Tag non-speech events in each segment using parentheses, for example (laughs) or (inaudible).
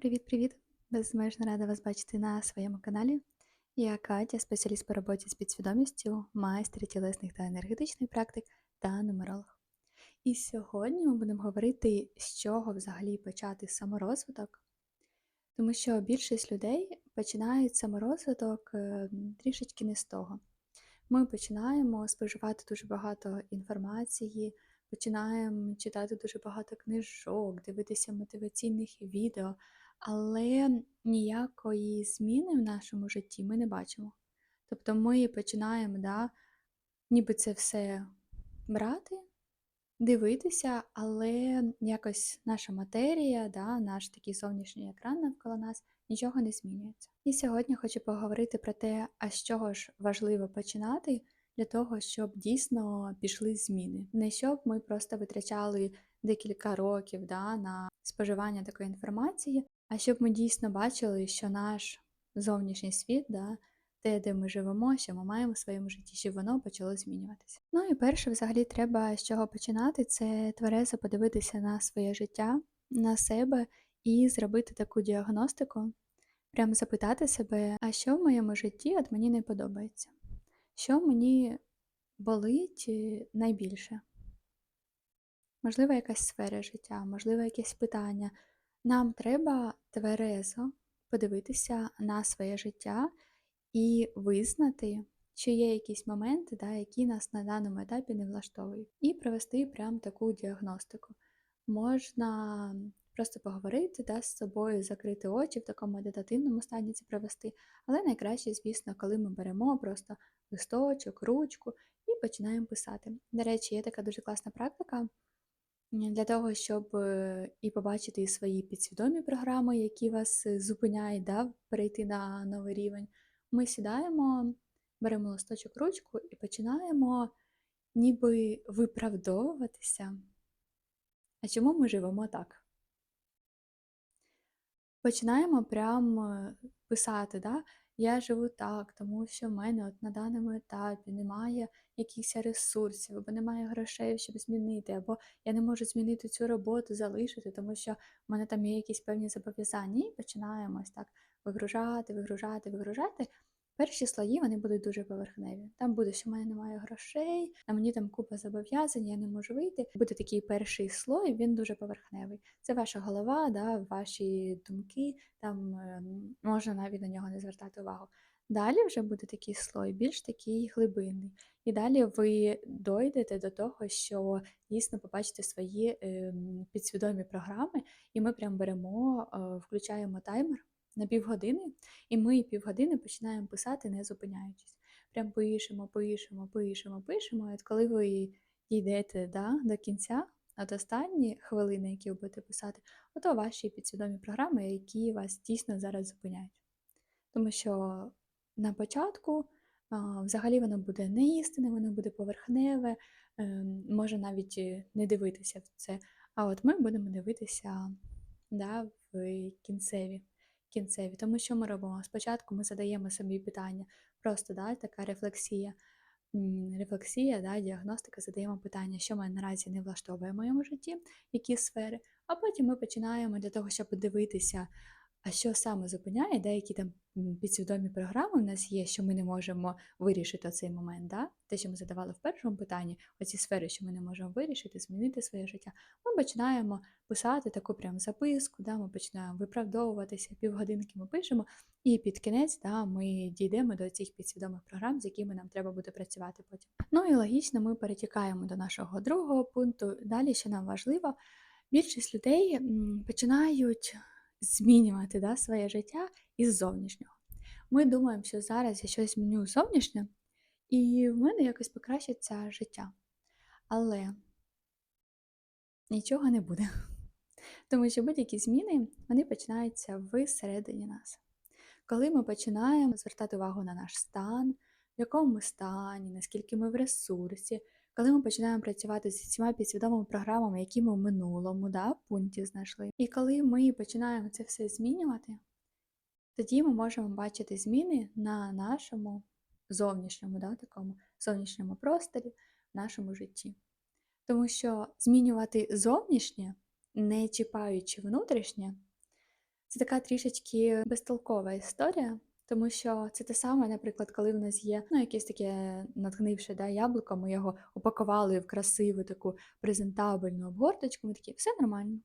Привіт-привіт! Безмежно рада вас бачити на своєму каналі. Я Катя, спеціаліст по роботі з підсвідомістю, майстер тілесних та енергетичних практик та нумеролог. І сьогодні ми будемо говорити, з чого взагалі почати саморозвиток, тому що більшість людей починають саморозвиток е, трішечки не з того. Ми починаємо споживати дуже багато інформації, починаємо читати дуже багато книжок, дивитися мотиваційних відео, але ніякої зміни в нашому житті ми не бачимо. Тобто ми починаємо, да, ніби це все брати, дивитися, але якось наша матерія, да, наш такий зовнішній екран навколо нас нічого не змінюється. І сьогодні хочу поговорити про те, а з чого ж важливо починати для того, щоб дійсно пішли зміни. Не щоб ми просто витрачали декілька років да, на споживання такої інформації, а щоб ми дійсно бачили, що наш зовнішній світ, да, те, де ми живемо, що ми маємо в своєму житті, щоб воно почало змінюватися. Ну і перше, взагалі, треба з чого починати, це тверезо подивитися на своє життя, на себе і зробити таку діагностику, прямо запитати себе, а що в моєму житті от мені не подобається, що мені болить е, найбільше. Можливо, якась сфера життя, можливо, якесь питання. Нам треба тверезо подивитися на своє життя і визнати, чи є якісь моменти, да, які нас на даному етапі не влаштовують, і провести прям таку діагностику. Можна просто поговорити да, з собою, закрити очі в такому медитативному стані це провести, але найкраще, звісно, коли ми беремо просто листочок, ручку і починаємо писати. До речі, є така дуже класна практика. Для того, щоб е, і побачити свої підсвідомі програми, які вас е, зупиняють, да, перейти на новий рівень, ми сідаємо, беремо листочок ручку і починаємо ніби виправдовуватися. А чому ми живемо так? Починаємо прямо писати, да? Я живу так, тому що в мене от на даному етапі немає якихось ресурсів, або немає грошей, щоб змінити, або я не можу змінити цю роботу, залишити, тому що в мене там є якісь певні зобов'язання. І починаємо так вигружати, вигружати, вигружати. Перші слої вони будуть дуже поверхневі. Там буде, що в мене немає грошей, а мені там купа зобов'язань, я не можу вийти. Буде такий перший слой, він дуже поверхневий. Це ваша голова, да, ваші думки, там е, можна навіть на нього не звертати увагу. Далі вже буде такий слой, більш такий глибинний. І далі ви дойдете до того, що дійсно побачите свої е, підсвідомі програми, і ми прям беремо, е, включаємо таймер на півгодини, і ми півгодини починаємо писати, не зупиняючись. Прям пишемо, пишемо, пишемо, пишемо. І от коли ви дійдете да, до кінця, от останні хвилини, які ви будете писати, ото ваші підсвідомі програми, які вас дійсно зараз зупиняють. Тому що на початку взагалі воно буде неістинне, воно буде поверхневе, ем, може навіть не дивитися в це. А от ми будемо дивитися да, в кінцеві кінцеві. Тому що ми робимо? Спочатку ми задаємо собі питання, просто да, така рефлексія, рефлексія, да, діагностика, задаємо питання, що мене наразі не влаштовує в моєму житті, які сфери, а потім ми починаємо для того, щоб подивитися, а що саме зупиняє, деякі там підсвідомі програми в нас є, що ми не можемо вирішити цей момент. Да? Те, що ми задавали в першому питанні, оці сфери, що ми не можемо вирішити, змінити своє життя, ми починаємо писати таку прям записку, да? ми починаємо виправдовуватися, півгодинки ми пишемо, і під кінець да, ми дійдемо до цих підсвідомих програм, з якими нам треба буде працювати потім. Ну і логічно, ми перетікаємо до нашого другого пункту. Далі, що нам важливо, більшість людей починають змінювати да, своє життя із зовнішнього. Ми думаємо, що зараз я щось зміню зовнішнє, і в мене якось покращиться життя. Але нічого не буде. Тому що будь-які зміни вони починаються всередині нас. Коли ми починаємо звертати увагу на наш стан, в якому ми стані, наскільки ми в ресурсі, коли ми починаємо працювати з всіма підсвідомими програмами, які ми в минулому да, пункті знайшли, і коли ми починаємо це все змінювати, тоді ми можемо бачити зміни на нашому зовнішньому, да, такому зовнішньому просторі, в нашому житті. Тому що змінювати зовнішнє, не чіпаючи внутрішнє, Це така трішечки безтолкова історія, тому що це те саме, наприклад, коли в нас є ну, якесь таке натхнивше да, яблуко, ми його упакували в красиву таку презентабельну обгорточку, ми такі, все нормально,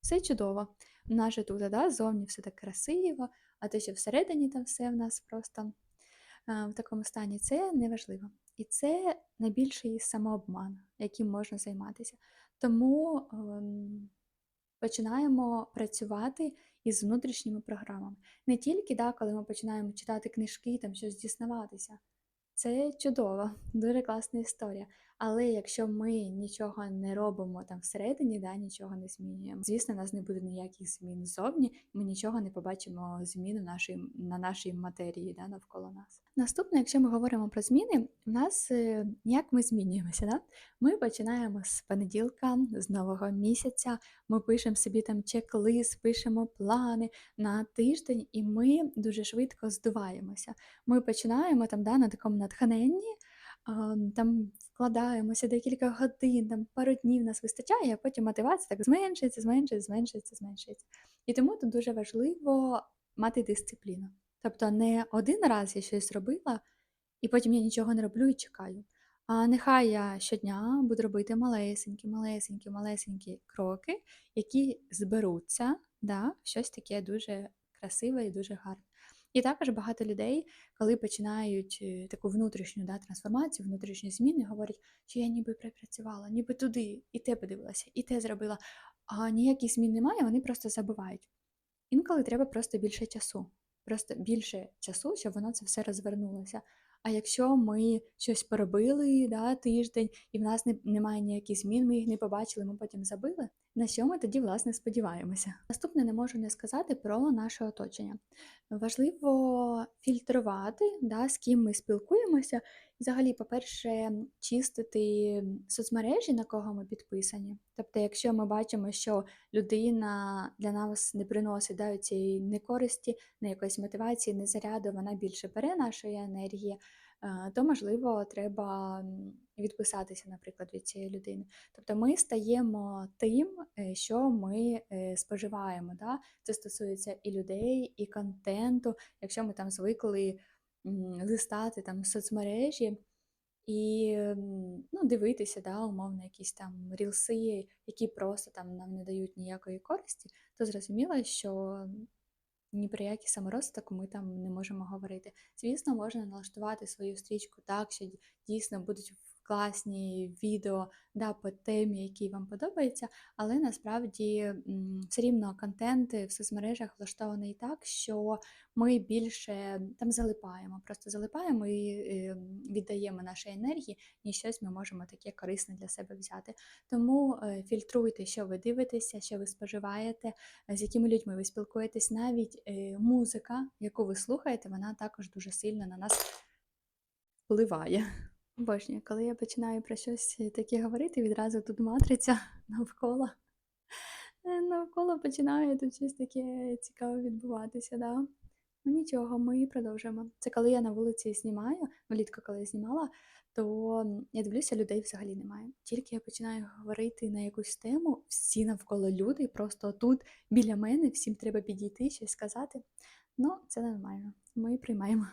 все чудово. Наше тут, да, зовні все так красиво, а те, що всередині там все в нас просто а, в такому стані, це неважливо. І це найбільший самообман, яким можна займатися. Тому ем, починаємо працювати із внутрішніми програмами. Не тільки да, коли ми починаємо читати книжки, там щось дізнаватися. Це чудово, (laughs) дуже класна історія. Але якщо ми нічого не робимо там всередині, да, нічого не змінюємо, звісно, у нас не буде ніяких змін ззовні, ми нічого не побачимо змін нашій, на нашій матерії да, навколо нас. Наступне, якщо ми говоримо про зміни, в нас е, як ми змінюємося? Да? Ми починаємо з понеділка, з нового місяця, ми пишемо собі там чек-лист, пишемо плани на тиждень, і ми дуже швидко здуваємося. Ми починаємо там да, на такому натхненні, там вкладаємося декілька годин, там пару днів нас вистачає, а потім мотивація так зменшується, зменшується, зменшується, зменшується. І тому тут дуже важливо мати дисципліну. Тобто не один раз я щось робила, і потім я нічого не роблю і чекаю. А нехай я щодня буду робити малесенькі, малесенькі, малесенькі кроки, які зберуться да, щось таке дуже красиве і дуже гарне. І також багато людей, коли починають е, таку внутрішню да, трансформацію, внутрішні зміни, говорять, що я ніби припрацювала, ніби туди, і те подивилася, і те зробила. А ніяких змін немає, вони просто забувають. Інколи треба просто більше часу. Просто більше часу, щоб воно це все розвернулося. А якщо ми щось поробили да, тиждень, і в нас не, немає ніяких змін, ми їх не побачили, ми потім забили, на що ми тоді, власне, сподіваємося. Наступне не можу не сказати про наше оточення. Важливо фільтрувати, да, з ким ми спілкуємося. Взагалі, по-перше, чистити соцмережі, на кого ми підписані. Тобто, якщо ми бачимо, що людина для нас не приносить да, цієї не користі, не якоїсь мотивації, не заряду, вона більше бере нашої енергії, то можливо треба відписатися, наприклад, від цієї людини. Тобто ми стаємо тим, е, що ми е, споживаємо. Да? Це стосується і людей, і контенту. Якщо ми там звикли листати там соцмережі і ну, дивитися, да, умовно, якісь там рілси, які просто там нам не дають ніякої користі, то зрозуміло, що ні про який саморозвиток ми там не можемо говорити. Звісно, можна налаштувати свою стрічку так, що дійсно будуть класні відео да, по темі, які вам подобаються, але насправді все рівно контент в соцмережах влаштований так, що ми більше там залипаємо, просто залипаємо і ем, віддаємо наші енергії, і щось ми можемо таке корисне для себе взяти. Тому е, фільтруйте, що ви дивитеся, що ви споживаєте, з якими людьми ви спілкуєтесь, навіть е, музика, яку ви слухаєте, вона також дуже сильно на нас впливає. Обожнюю, коли я починаю про щось таке говорити, відразу тут матриця (laughs) навколо. Е, навколо починає тут щось таке цікаве відбуватися. Да? Ну нічого, ми продовжуємо. Це коли я на вулиці знімаю, влітку, коли я знімала, то я дивлюся, людей взагалі немає. Тільки я починаю говорити на якусь тему, всі навколо люди, просто тут біля мене, всім треба підійти, щось сказати. Ну, це нормально. Ми приймаємо.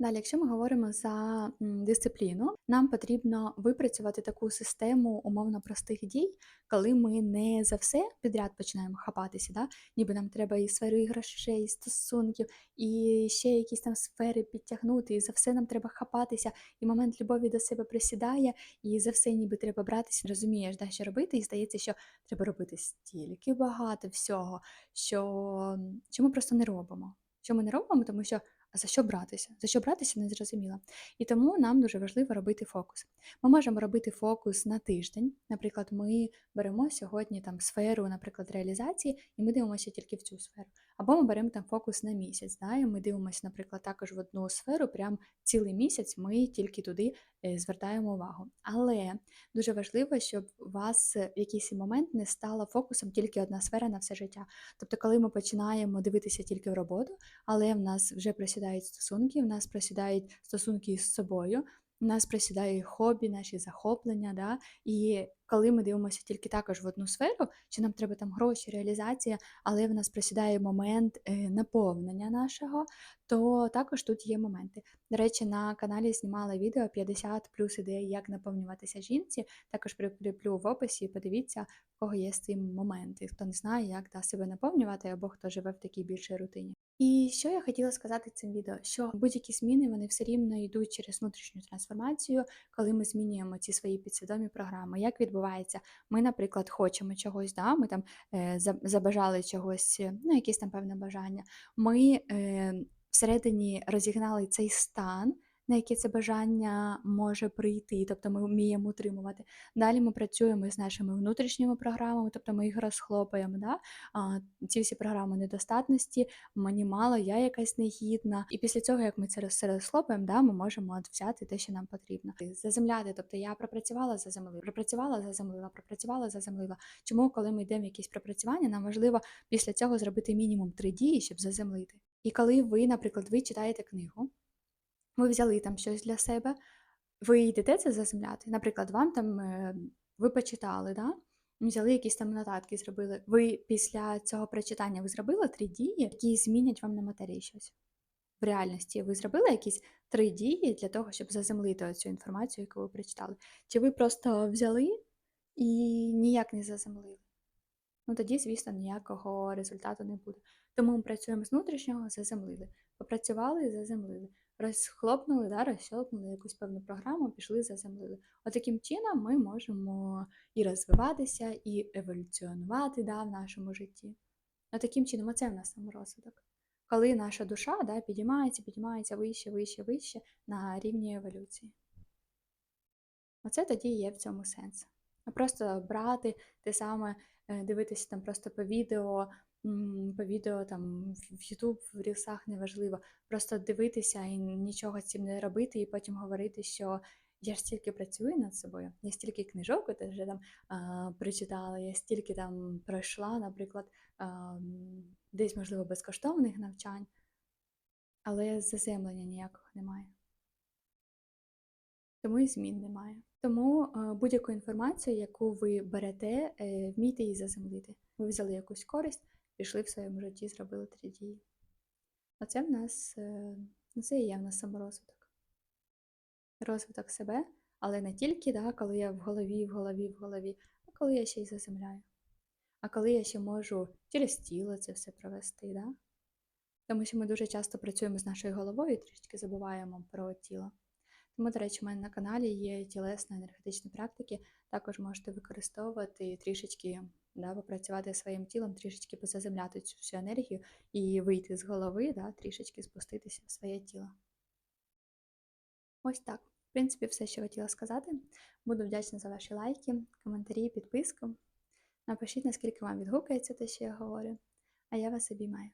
Далі, якщо ми говоримо за дисципліну, нам потрібно випрацювати таку систему умовно простих дій, коли ми не за все підряд починаємо хапатися, да? ніби нам треба і сферу і грошей, і стосунків, і ще якісь там сфери підтягнути, і за все нам треба хапатися, і момент любові до себе присідає, і за все ніби треба братися, розумієш, да, що робити, і здається, що треба робити стільки багато всього, що, що ми просто не робимо. Що ми не робимо, тому що за що братися? За що братися не зрозуміло. І тому нам дуже важливо робити фокус. Ми можемо робити фокус на тиждень. Наприклад, ми беремо сьогодні там сферу, наприклад, реалізації, і ми дивимося тільки в цю сферу. Або ми беремо там фокус на місяць. Да? І ми дивимося, наприклад, також в одну сферу, прям цілий місяць ми тільки туди е, звертаємо увагу. Але дуже важливо, щоб у вас в якийсь момент не стала фокусом тільки одна сфера на все життя. Тобто, коли ми починаємо дивитися тільки в роботу, але в нас вже просідають стосунки, в нас просідають стосунки з собою. У нас просідає хобі, наші захоплення, да? і коли ми дивимося тільки також в одну сферу, що нам треба там гроші, реалізація, але в нас просідає момент е, наповнення нашого, то також тут є моменти. До речі, на каналі знімала відео 50 плюс ідей, як наповнюватися жінці. Також прикріплю в описі, подивіться, в кого є з цим моменти, хто не знає, як да, себе наповнювати, або хто живе в такій більшій рутині. І що я хотіла сказати цим відео, що будь-які зміни вони все рівно йдуть через внутрішню трансформацію, коли ми змінюємо ці свої підсвідомі програми. Як відбувається? Ми, наприклад, хочемо чогось, да? ми там е, забажали чогось, ну, якесь там певне бажання. Ми е, всередині розігнали цей стан на яке це бажання може прийти, тобто ми вміємо утримувати. Далі ми працюємо з нашими внутрішніми програмами, тобто ми їх розхлопаємо. Да? А, Ці всі програми недостатності, мені мало, я якась негідна. І після цього, як ми це розхлопаємо, да, ми можемо от взяти те, що нам потрібно. Заземляти, тобто я пропрацювала, заземлила, пропрацювала, заземлила, пропрацювала, заземлила. Чому, коли ми йдемо в якісь пропрацювання, нам важливо після цього зробити мінімум три дії, щоб заземлити. І коли ви, наприклад, ви читаєте книгу, ви взяли там щось для себе, ви йдете це заземляти. Наприклад, вам там е, ви почитали, да? взяли якісь там нотатки, зробили. Ви після цього прочитання ви зробили три дії, які змінять вам на матерії щось. В реальності ви зробили якісь три дії для того, щоб заземлити цю інформацію, яку ви прочитали. Чи ви просто взяли і ніяк не заземлили? Ну тоді, звісно, ніякого результату не буде. Тому ми працюємо з внутрішнього, заземлили. Попрацювали заземлили розхлопнули, да, розщелкнули якусь певну програму, пішли заземлили. Отаким чином ми можемо і розвиватися, і еволюціонувати да, в нашому житті. Таким чином, оце в нас саморозвиток. Коли наша душа да, підіймається, підіймається вище, вище, вище на рівні еволюції. Оце тоді є в цьому сенс. Просто брати те саме, е, дивитися там просто по відео, по відео там в YouTube, в рілсах неважливо. Просто дивитися і нічого з цим не робити, і потім говорити, що я ж стільки працюю над собою, я стільки книжок от вже там а, прочитала, я стільки там пройшла, наприклад, а, десь, можливо, безкоштовних навчань, але заземлення ніякого немає. Тому і змін немає. Тому будь-яку інформацію, яку ви берете, е, вмійте її заземлити. Ви взяли якусь користь пішли в своєму житті, зробили три дії. Оце в нас е, ну, це і є в нас саморозвиток. Розвиток себе, але не тільки, да, коли я в голові, в голові, в голові, а коли я ще й заземляю. А коли я ще можу через тіло це все провести. Да? Тому що ми дуже часто працюємо з нашою головою і трішки забуваємо про тіло. Тому, до речі, у мене на каналі є тілесно-енергетичні практики, також можете використовувати трішечки да, попрацювати своїм тілом, трішечки позаземляти цю всю енергію і вийти з голови, да, трішечки спуститися в своє тіло. Ось так. В принципі, все, що хотіла сказати. Буду вдячна за ваші лайки, коментарі, підписку. Напишіть, наскільки вам відгукається те, що я говорю. А я вас обіймаю.